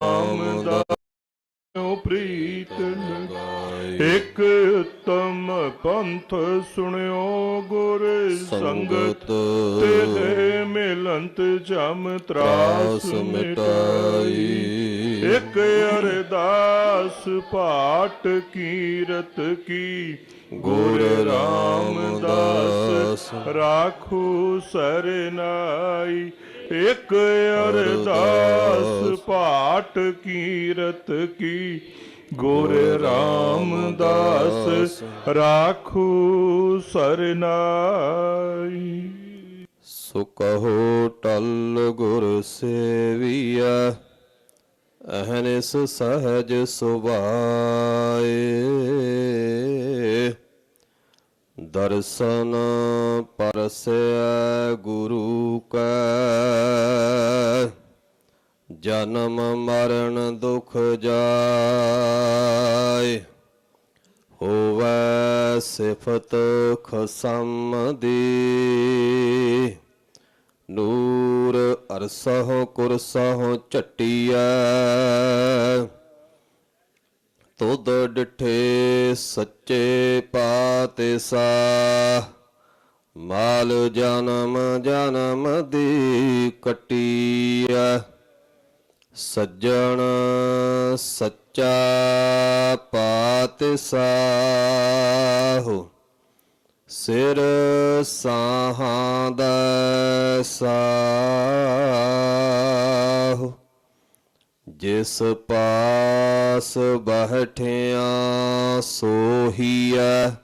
ਨਾਮ ਦਾ ਓ ਪ੍ਰੀਤ ਲਗਾਏ ਇਕ ਉਤਮ ਪੰਥ ਸੁਣਿਓ ਗੁਰ ਸੰਗਤ ਤੇਰੇ ਮਿਲੰਤ ਜਮ ਤਰਾਸ ਮਿਟਾਈ ਇਕ ਅਰਦਾਸ ਪਾਟ ਕੀਰਤ ਕੀ ਗੁਰ ਰਾਮਦਾਸ ਰਾਖੂ ਸਰਨਾਈ ਇਕ ਅਰਦਾਸ ਪਾਠ ਕੀਰਤ ਕੀ, ਗੁਰ ਰਾਮਦਾਸ ਰਾਖੂ ਸਰਨਾਈ। ਸੋ ਕਹੋ ਟਲ ਗੁਰ ਸੇਵੀਆ ਅਹਨਿਸ ਸਹਜ ਸੁਭਾਏ। ਦਰਸ਼ਨ ਪਰਸੈ ਗੁਰੂ ਕੈ। ਜਨਮ ਮਰਨ ਦੁਖ ਜਾਏ, ਹੋਵੇ ਸਿਫਤ ਖਸਮ ਦੀ ਨੂਰ ਅਰਸਹੁ ਕੁਰਸਹੁ ਝਟੀਐ, ਤੁਧ ਡਿਠੇ ਸੱਚੇ ਪਾਤੇ ਮਾਲ ਜਨਮ ਜਨਮ ਦੀ ਕਟੀਐ। ਸੱਜਣ ਸੱਚਾ ਪਾਤਿ ਸਿਰ ਸਾਹਾਂ ਦਾ ਸਾਹੋ। ਜਿਸ ਪਾਸ ਬਹਿਠਿਆ ਸੋਹੀਐ।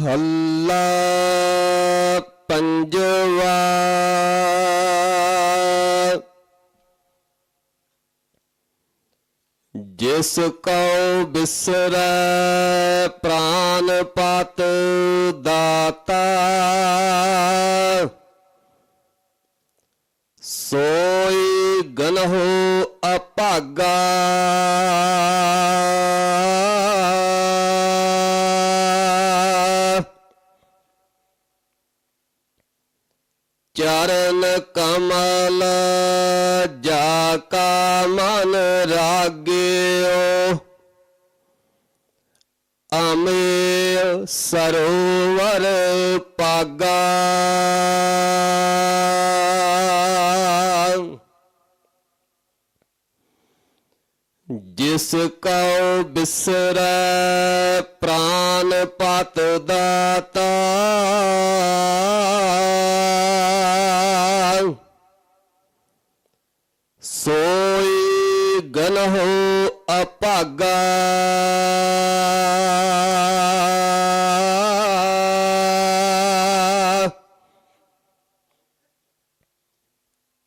ਮਹੱਲਾ ਪੰਜਵਾ। ਜਿਸ ਕਉ ਬਿਸਰੈ ਪ੍ਰਾਨ ਪਤ ਦਾਤਾ ਸੋਈ ਗਨਹੁ ਅਭਾਗਾ। ਚਰਨ ਕਮਲ, ਜਾ ਕਾ ਮਨ ਰਾਗਿਓ। ਅਮੇ ਸਰੋਵਰ ਪਾਗਾ। ਜਿਸ ਕਉ ਬਿਸਰੈ ਪ੍ਰਾਨ ਪਤ ਦਾਤਾ। ਸੋਈ ਗਨਹੁ ਅਭਾਗਾ।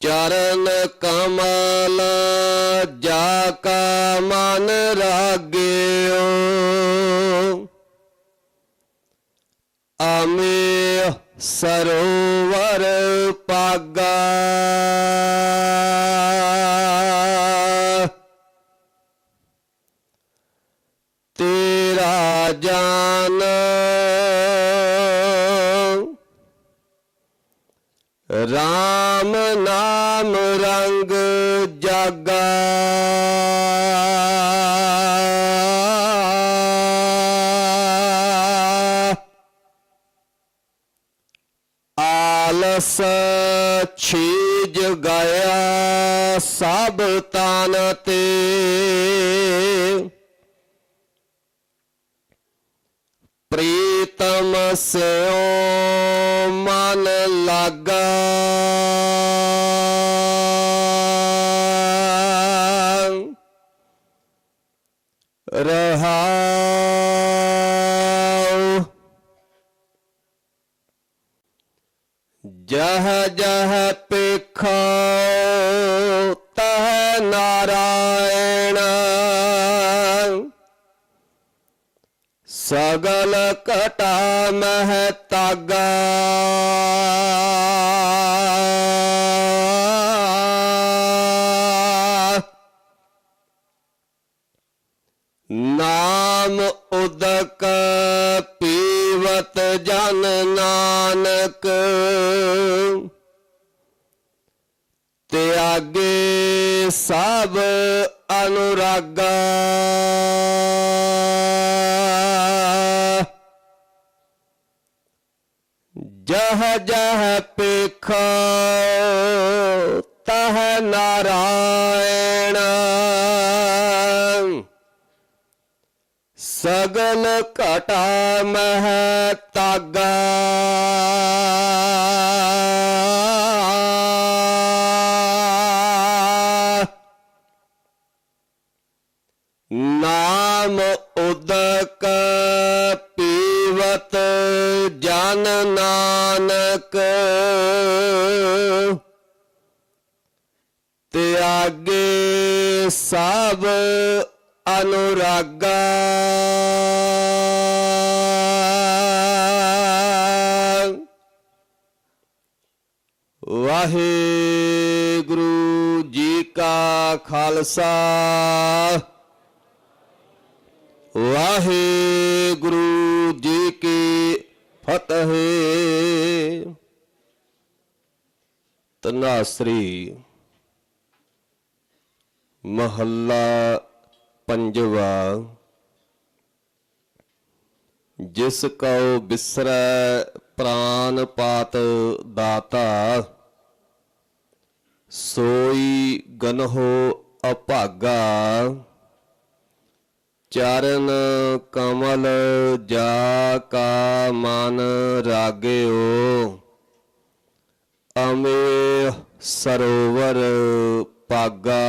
ਚਰਨ ਕਮਲ ਜਾ ਕਾ ਮਨ ਰਾਗਿਓ। ਅਮੇ ਸਰੋਵਰ ਪਾਗਾ RAM ਨਾਮ ਰੰਗ ਜਾਗਾ। ਆਲਸ ਛੀਜ ਗਿਆ ਸਭ ਤਨ ਤੇ। ਪ੍ਰੀਤਮ ਸਿਓ ਮਨ ਲਾਗਾ। ਰਹਾਉ ਜਹ ਜਹ ਪੇਖੋ ਤਹ ਨਾਰਾਇਣ। ਸਗਲ ਘਟਾ ਮਹਿ ਤਾਗਾ। ਨਾਮ ਉਦਕ ਪੀਵਤ ਜਨ ਨਾਨਕ। ਤਿਆਗੇ ਸਭ ਅਨੁਰਾਗਾ। ਜਹ ਜਹ ਪੇਖ ਤਹ ਨਾਰਾਇਣ। ਸਗਲ ਘਟਾ ਮਹਿ ਤਾਗਾ ਨਾਮ ਉਦਕ ਪੀਵਤ ਜਨ ਨਾਨਕ। ਤਿਆਗੇ ਸਭ ਅਨੁਰਾਗਾ। ਵਾਹਿਗੁਰੂ ਜੀ ਕਾ ਖਾਲਸਾ। ਵਾਹਿਗੁਰੂ ਜੀ ਕੀ ਫਤਿਹ। ਤਨਾਸਰੀ ਮਹੱਲਾ ਪੰਜਵਾ, ਜਿਸ ਕਉ ਬਿਸਰੈ ਪ੍ਰਾਨ ਪਾਤ ਦਾਤਾ, ਸੋਈ ਗਨਹੋ ਅਭਾਗਾ, ਚਰਨ ਕਮਲ ਜਾ ਕਾ ਮਨ ਰਾਗਿਓ ਅਮੇ ਸਰੋਵਰ ਪਾਗਾ